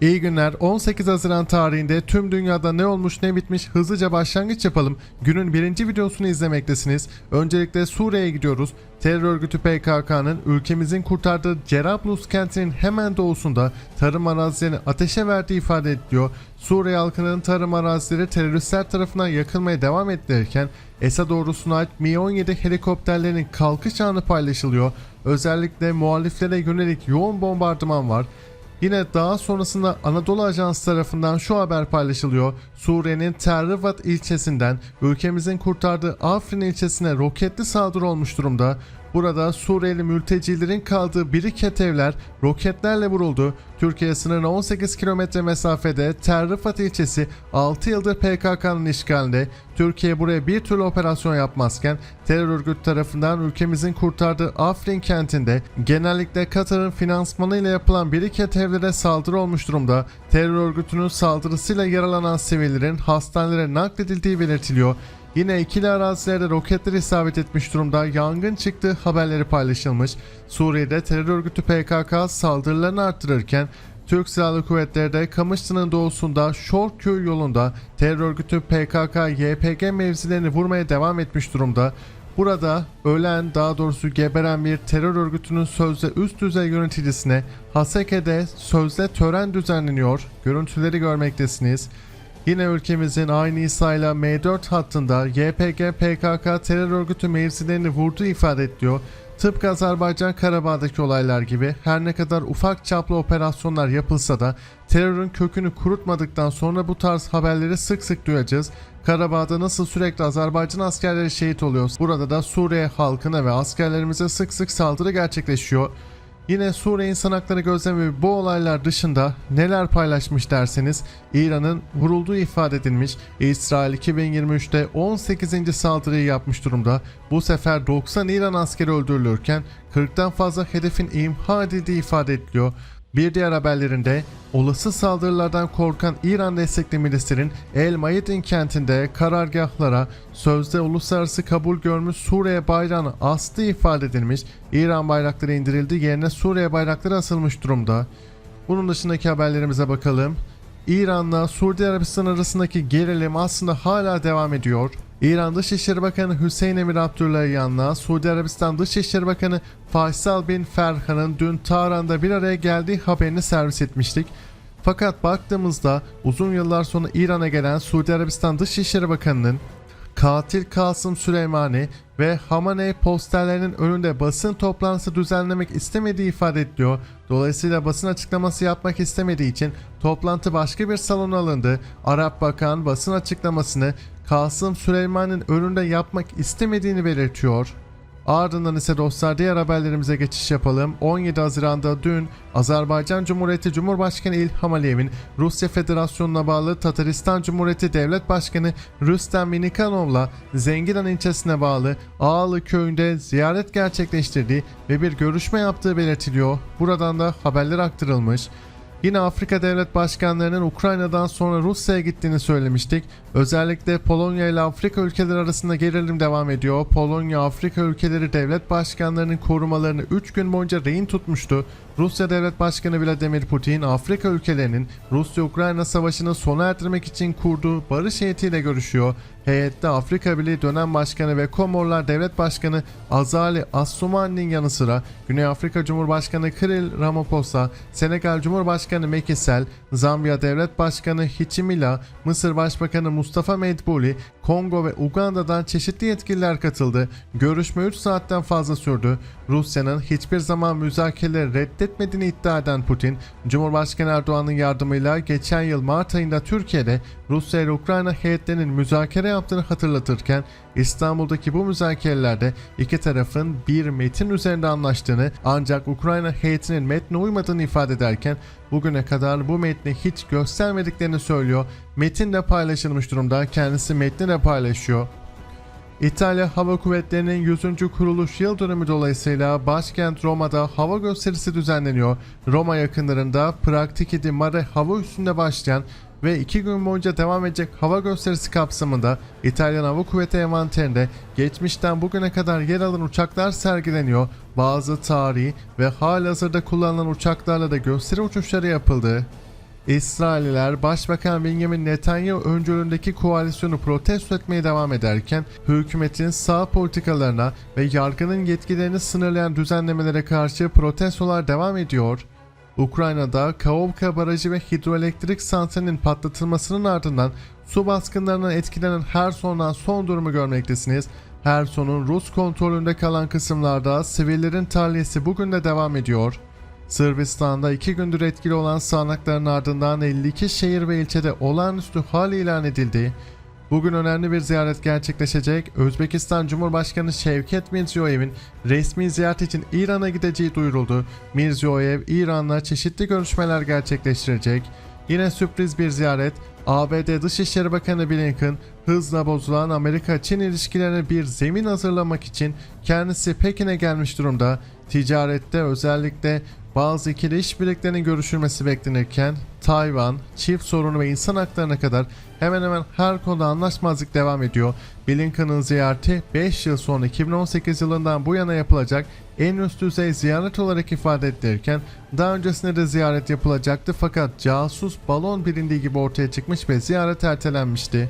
İyi günler. 18 Haziran tarihinde tüm dünyada ne olmuş ne bitmiş hızlıca başlangıç yapalım. Günün birinci videosunu izlemektesiniz. Öncelikle Suriye'ye gidiyoruz. Terör örgütü PKK'nın ülkemizin kurtardığı Cerablus kentinin hemen doğusunda tarım arazilerini ateşe verdiği ifade ediliyor. Suriye halkının tarım arazileri teröristler tarafından yakılmaya devam edilirken Esad ordusuna ait Mi-17 helikopterlerinin kalkış anı paylaşılıyor. Özellikle muhaliflere yönelik yoğun bombardıman var. Yine daha sonrasında Anadolu Ajansı tarafından şu haber paylaşılıyor. Suriye'nin Terrivat ilçesinden ülkemizin kurtardığı Afrin ilçesine roketli saldırı olmuş durumda. Burada Suriyeli mültecilerin kaldığı biriket evler roketlerle vuruldu. Türkiye sınırına 18 kilometre mesafede Terrifat ilçesi 6 yıldır PKK'nın işgalinde. Türkiye buraya bir türlü operasyon yapmazken terör örgütü tarafından ülkemizin kurtardığı Afrin kentinde genellikle Katar'ın finansmanıyla yapılan biriket evlere saldırı olmuş durumda. Terör örgütünün saldırısıyla yaralanan sivillerin hastanelere nakledildiği belirtiliyor. Yine ikili arazilerde roketler isabet etmiş durumda yangın çıktığı haberleri paylaşılmış. Suriye'de terör örgütü PKK saldırılarını arttırırken Türk Silahlı Kuvvetleri de Kamışlı'nın doğusunda Şorköy yolunda terör örgütü PKK-YPG mevzilerini vurmaya devam etmiş durumda. Burada ölen daha doğrusu geberen bir terör örgütünün sözde üst düzey yöneticisine Haseke'de sözde tören düzenleniyor. Görüntüleri görmektesiniz. Yine ülkemizin aynı İsa ile M4 hattında YPG PKK terör örgütü mevzilerini vurduğu ifade ediliyor. Tıpkı Azerbaycan Karabağ'daki olaylar gibi her ne kadar ufak çaplı operasyonlar yapılsa da terörün kökünü kurutmadıktan sonra bu tarz haberleri sık sık duyacağız. Karabağ'da nasıl sürekli Azerbaycan askerleri şehit oluyor. Burada da Suriye halkına ve askerlerimize sık sık saldırı gerçekleşiyor. Yine Suriye İnsan Hakları Gözlemi bu olaylar dışında neler paylaşmış derseniz İran'ın vurulduğu ifade edilmiş. İsrail 2023'te 18. saldırıyı yapmış durumda. Bu sefer 90 İran askeri öldürülürken 40'tan fazla hedefin imha edildiği ifade ediliyor. Bir diğer haberlerinde olası saldırılardan korkan İran destekli milislerin El Mayedin kentinde karargahlara sözde uluslararası kabul görmüş Suriye bayrağını astığı ifade edilmiş. İran bayrakları indirildi yerine Suriye bayrakları asılmış durumda. Bunun dışındaki haberlerimize bakalım. İran'la Suudi Arabistan arasındaki gerilim aslında hala devam ediyor. İran Dışişleri Bakanı Hüseyin Emir Abdullahiyan'la Suudi Arabistan Dışişleri Bakanı Faysal bin Ferhan'ın dün Tahran'da bir araya geldiği haberini servis etmiştik. Fakat baktığımızda uzun yıllar sonra İran'a gelen Suudi Arabistan Dışişleri Bakanı'nın katil Kasım Süleymani ve Hamaney posterlerinin önünde basın toplantısı düzenlemek istemediği ifade ediliyor. Dolayısıyla basın açıklaması yapmak istemediği için toplantı başka bir salona alındı. Arap Bakan basın açıklamasını Kasım Süleyman'ın önünde yapmak istemediğini belirtiyor. Ardından ise dostlar diğer haberlerimize geçiş yapalım. 17 Haziran'da dün Azerbaycan Cumhuriyeti Cumhurbaşkanı İlham Aliyev'in Rusya Federasyonu'na bağlı Tataristan Cumhuriyeti Devlet Başkanı Rüstem Minikanov'la Zenginan ilçesine bağlı Ağalı köyünde ziyaret gerçekleştirdiği ve bir görüşme yaptığı belirtiliyor. Buradan da haberler aktarılmış. Yine Afrika devlet başkanlarının Ukrayna'dan sonra Rusya'ya gittiğini söylemiştik. Özellikle Polonya ile Afrika ülkeleri arasında gerilim devam ediyor. Polonya Afrika ülkeleri devlet başkanlarının korumalarını 3 gün boyunca rehin tutmuştu. Rusya Devlet Başkanı Vladimir Putin, Afrika ülkelerinin Rusya-Ukrayna savaşını sona erdirmek için kurduğu barış heyetiyle görüşüyor. Heyette Afrika Birliği dönem başkanı ve Komorlar Devlet Başkanı Azali Assoumani'nin yanı sıra Güney Afrika Cumhurbaşkanı Cyril Ramaphosa, Senegal Cumhurbaşkanı Macky Sall, Zambiya Devlet Başkanı Hichimila, Mısır Başbakanı Mustafa Medbuli, Kongo ve Uganda'dan çeşitli yetkililer katıldı. Görüşme 3 saatten fazla sürdü. Rusya'nın hiçbir zaman müzakereleri reddetmediğini iddia eden Putin, Cumhurbaşkanı Erdoğan'ın yardımıyla geçen yıl Mart ayında Türkiye'de Rusya ile Ukrayna heyetlerinin müzakere yaptığını hatırlatırken İstanbul'daki bu müzakerelerde iki tarafın bir metin üzerinde anlaştığını ancak Ukrayna heyetinin metne uymadığını ifade ederken bugüne kadar bu metni hiç göstermediklerini söylüyor. Metin de paylaşılmış durumda. Kendisi metni de paylaşıyor. İtalya Hava Kuvvetleri'nin 100. kuruluş yıl dönümü dolayısıyla başkent Roma'da hava gösterisi düzenleniyor. Roma yakınlarında Praktiki di Mare hava üstünde başlayan ve iki gün boyunca devam edecek hava gösterisi kapsamında İtalyan Hava Kuvveti envanterinde geçmişten bugüne kadar yer alan uçaklar sergileniyor. Bazı tarihi ve halihazırda kullanılan uçaklarla da gösteri uçuşları yapıldı. İsrailliler Başbakan Benjamin Netanyahu öncülüğündeki koalisyonu protesto etmeye devam ederken hükümetin sağ politikalarına ve yargının yetkilerini sınırlayan düzenlemelere karşı protestolar devam ediyor. Ukrayna'da Kaovka Barajı ve hidroelektrik santralinin patlatılmasının ardından su baskınlarından etkilenen Herson'dan son durumu görmektesiniz. Herson'un Rus kontrolünde kalan kısımlarda sivillerin tahliyesi bugün de devam ediyor. Sırbistan'da iki gündür etkili olan sağanakların ardından 52 şehir ve ilçede olağanüstü hal ilan edildi. Bugün önemli bir ziyaret gerçekleşecek. Özbekistan Cumhurbaşkanı Şevket Mirziyoyev'in resmi ziyaret için İran'a gideceği duyuruldu. Mirziyoyev İran'la çeşitli görüşmeler gerçekleştirecek. Yine sürpriz bir ziyaret. ABD Dışişleri Bakanı Blinken hızla bozulan Amerika-Çin ilişkilerine bir zemin hazırlamak için kendisi Pekin'e gelmiş durumda. Ticarette özellikle bazı ikili işbirliklerinin görüşülmesi beklenirken Tayvan, çift sorunu ve insan haklarına kadar hemen hemen her konuda anlaşmazlık devam ediyor. Blinken'ın ziyareti 5 yıl sonra 2018 yılından bu yana yapılacak en üst düzey ziyaret olarak ifade edilirken daha öncesinde de ziyaret yapılacaktı fakat casus balon bilindiği gibi ortaya çıkmış ve ziyaret ertelenmişti.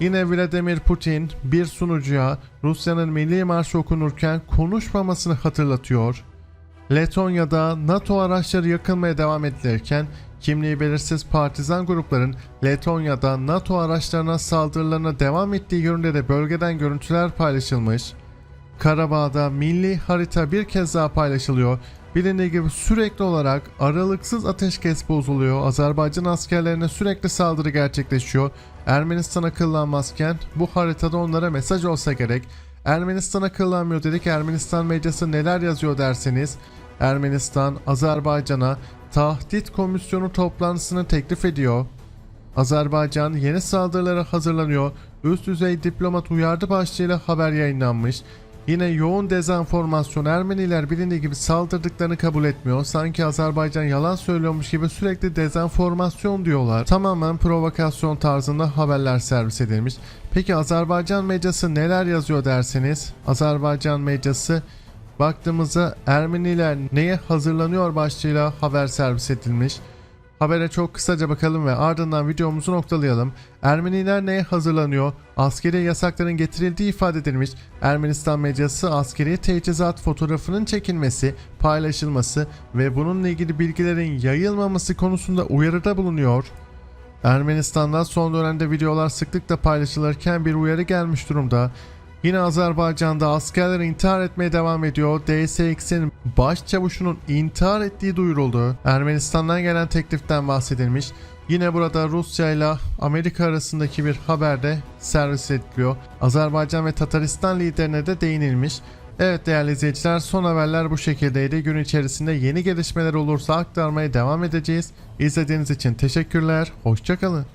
Yine Vladimir Putin bir sunucuya Rusya'nın milli marşı okunurken konuşmamasını hatırlatıyor. Letonya'da NATO araçları yakılmaya devam edilirken kimliği belirsiz partizan grupların Letonya'da NATO araçlarına saldırılarına devam ettiği yönünde de bölgeden görüntüler paylaşılmış. Karabağ'da milli harita bir kez daha paylaşılıyor. Bilindiği gibi sürekli olarak aralıksız ateşkes bozuluyor. Azerbaycan askerlerine sürekli saldırı gerçekleşiyor. Ermenistan akıllanmazken bu haritada onlara mesaj olsa gerek. Ermenistan akıllanmıyor dedik. Ermenistan medyası neler yazıyor derseniz. Ermenistan Azerbaycan'a tahdit komisyonu toplantısını teklif ediyor. Azerbaycan yeni saldırılara hazırlanıyor. Üst düzey diplomat uyardı başlığıyla haber yayınlanmış. Yine yoğun dezenformasyon Ermeniler bilindiği gibi saldırdıklarını kabul etmiyor. Sanki Azerbaycan yalan söylüyormuş gibi sürekli dezenformasyon diyorlar. Tamamen provokasyon tarzında haberler servis edilmiş. Peki Azerbaycan medyası neler yazıyor derseniz? Azerbaycan medyası baktığımızda Ermeniler neye hazırlanıyor başlığıyla haber servis edilmiş. Habere çok kısaca bakalım ve ardından videomuzu noktalayalım. Ermeniler neye hazırlanıyor? Askeri yasakların getirildiği ifade edilmiş. Ermenistan medyası askeri teçhizat fotoğrafının çekilmesi, paylaşılması ve bununla ilgili bilgilerin yayılmaması konusunda uyarıda bulunuyor. Ermenistan'da son dönemde videolar sıklıkla paylaşılırken bir uyarı gelmiş durumda. Yine Azerbaycan'da askerler intihar etmeye devam ediyor. DSX'in başçavuşunun intihar ettiği duyuruldu. Ermenistan'dan gelen tekliften bahsedilmiş. Yine burada Rusya ile Amerika arasındaki bir haberde servis ediliyor. Azerbaycan ve Tataristan liderine de değinilmiş. Evet değerli izleyiciler son haberler bu şekildeydi. Gün içerisinde yeni gelişmeler olursa aktarmaya devam edeceğiz. İzlediğiniz için teşekkürler. Hoşçakalın.